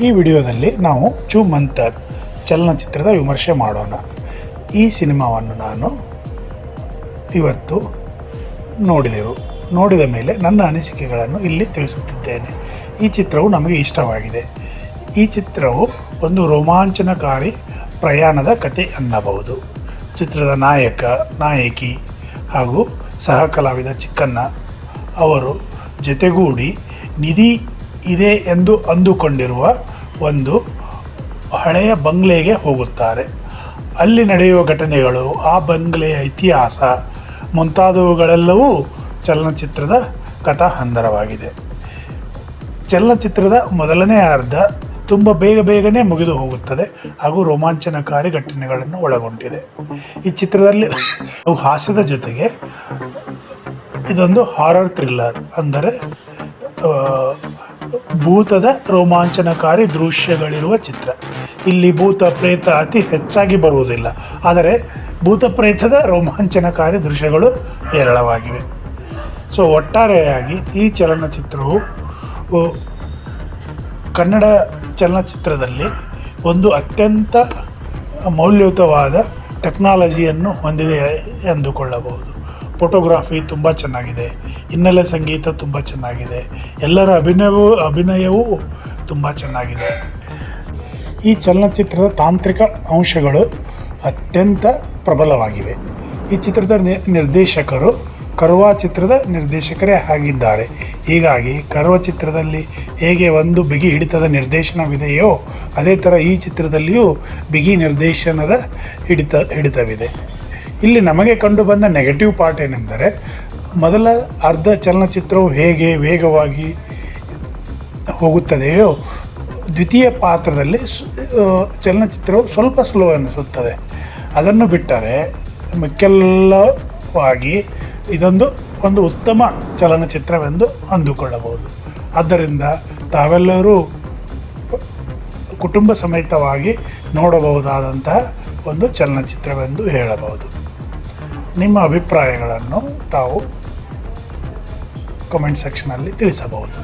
ಈ ವಿಡಿಯೋದಲ್ಲಿ ನಾವು ಚು ಮಂತರ್ ಚಲನಚಿತ್ರದ ವಿಮರ್ಶೆ ಮಾಡೋಣ. ಈ ಸಿನಿಮಾವನ್ನು ನಾನು ಇವತ್ತು ನೋಡಿದೆವು. ನೋಡಿದ ಮೇಲೆ ನನ್ನ ಅನಿಸಿಕೆಗಳನ್ನು ಇಲ್ಲಿ ತಿಳಿಸುತ್ತಿದ್ದೇನೆ. ಈ ಚಿತ್ರವು ನಮಗೆ ಇಷ್ಟವಾಗಿದೆ. ಈ ಚಿತ್ರವು ಒಂದು ರೋಮಾಂಚನಕಾರಿ ಪ್ರಯಾಣದ ಕತೆ ಅನ್ನಬಹುದು. ಚಿತ್ರದ ನಾಯಕ, ನಾಯಕಿ ಹಾಗೂ ಸಹ ಕಲಾವಿದ ಚಿಕ್ಕಣ್ಣ ಅವರು ಜೊತೆಗೂಡಿ ನಿಧಿ ಇದೆ ಎಂದು ಅಂದುಕೊಂಡಿರುವ ಒಂದು ಹಳೆಯ ಬಂಗ್ಲೆಗೆ ಹೋಗುತ್ತಾರೆ. ಅಲ್ಲಿ ನಡೆಯುವ ಘಟನೆಗಳು, ಆ ಬಂಗ್ಲೆಯ ಇತಿಹಾಸ, ಮುಂತಾದವುಗಳೆಲ್ಲವೂ ಚಲನಚಿತ್ರದ ಕಥಾ ಹಂದರವಾಗಿದೆ ಚಲನಚಿತ್ರದ ಮೊದಲನೇ ಅರ್ಧ ತುಂಬ ಬೇಗ ಬೇಗನೆ ಮುಗಿದು ಹೋಗುತ್ತದೆ ಹಾಗೂ ರೋಮಾಂಚನಕಾರಿ ಘಟನೆಗಳನ್ನು ಒಳಗೊಂಡಿದೆ. ಈ ಚಿತ್ರದಲ್ಲಿ ಹಾಸ್ಯದ ಜೊತೆಗೆ ಇದೊಂದು ಹಾರರ್ ಥ್ರಿಲ್ಲರ್ ಅಂದರೆ ಭೂತದ ರೋಮಾಂಚನಕಾರಿ ದೃಶ್ಯಗಳಿರುವ ಚಿತ್ರ. ಇಲ್ಲಿ ಭೂತ ಪ್ರೇತ ಅತಿ ಹೆಚ್ಚಾಗಿ ಬರುವುದಿಲ್ಲ, ಆದರೆ ಭೂತ ಪ್ರೇತದ ರೋಮಾಂಚನಕಾರಿ ದೃಶ್ಯಗಳು ಹೇರಳವಾಗಿವೆ. ಸೊ, ಒಟ್ಟಾರೆಯಾಗಿ ಈ ಚಲನಚಿತ್ರವು ಕನ್ನಡ ಚಲನಚಿತ್ರದಲ್ಲಿ ಒಂದು ಅತ್ಯಂತ ಮೌಲ್ಯಯುತವಾದ ಟೆಕ್ನಾಲಜಿಯನ್ನು ಹೊಂದಿದೆ ಎಂದುಕೊಳ್ಳಬಹುದು. ಫೋಟೋಗ್ರಾಫಿ ತುಂಬ ಚೆನ್ನಾಗಿದೆ. ಹಿನ್ನೆಲೆ ಸಂಗೀತ ತುಂಬ ಚೆನ್ನಾಗಿದೆ. ಎಲ್ಲರ ಅಭಿನಯವೂ ಅಭಿನಯವೂ ತುಂಬ ಚೆನ್ನಾಗಿದೆ. ಈ ಚಲನಚಿತ್ರದ ತಾಂತ್ರಿಕ ಅಂಶಗಳು ಅತ್ಯಂತ ಪ್ರಬಲವಾಗಿವೆ. ಈ ಚಿತ್ರದ ನಿರ್ದೇಶಕರು ಕರ್ವಾ ಚಿತ್ರದ ನಿರ್ದೇಶಕರೇ ಆಗಿದ್ದಾರೆ. ಹೀಗಾಗಿ ಕರ್ವ ಚಿತ್ರದಲ್ಲಿ ಹೇಗೆ ಒಂದು ಬಿಗಿ ಹಿಡಿತದ ನಿರ್ದೇಶನವಿದೆಯೋ, ಅದೇ ಥರ ಈ ಚಿತ್ರದಲ್ಲಿಯೂ ಬಿಗಿ ನಿರ್ದೇಶನದ ಹಿಡಿತ, ಹಿಡಿತವಿದೆ. ಇಲ್ಲಿ ನಮಗೆ ಕಂಡುಬಂದ ನೆಗೆಟಿವ್ ಪಾರ್ಟ್ ಏನೆಂದರೆ, ಮೊದಲ ಅರ್ಧ ಚಲನಚಿತ್ರವು ಹೇಗೆ ವೇಗವಾಗಿ ಹೋಗುತ್ತದೆಯೋ, ದ್ವಿತೀಯ ಪಾತ್ರದಲ್ಲಿ ಚಲನಚಿತ್ರವು ಸ್ವಲ್ಪ ಸ್ಲೋ ಅನಿಸುತ್ತದೆ ಅದನ್ನು ಬಿಟ್ಟರೆ ಮಿಕ್ಕೆಲ್ಲವಾಗಿ ಇದೊಂದು, ಒಂದು ಉತ್ತಮ ಚಲನಚಿತ್ರವೆಂದು ಅಂದುಕೊಳ್ಳಬಹುದು. ಆದ್ದರಿಂದ ತಾವೆಲ್ಲರೂ ಕುಟುಂಬ ಸಮೇತವಾಗಿ ನೋಡಬಹುದಾದಂತಹ ಒಂದು ಚಲನಚಿತ್ರವೆಂದು ಹೇಳಬಹುದು. ನಿಮ್ಮ ಅಭಿಪ್ರಾಯಗಳನ್ನು ತಾವು ಕಮೆಂಟ್ ಸೆಕ್ಷನಲ್ಲಿ ತಿಳಿಸಬಹುದು.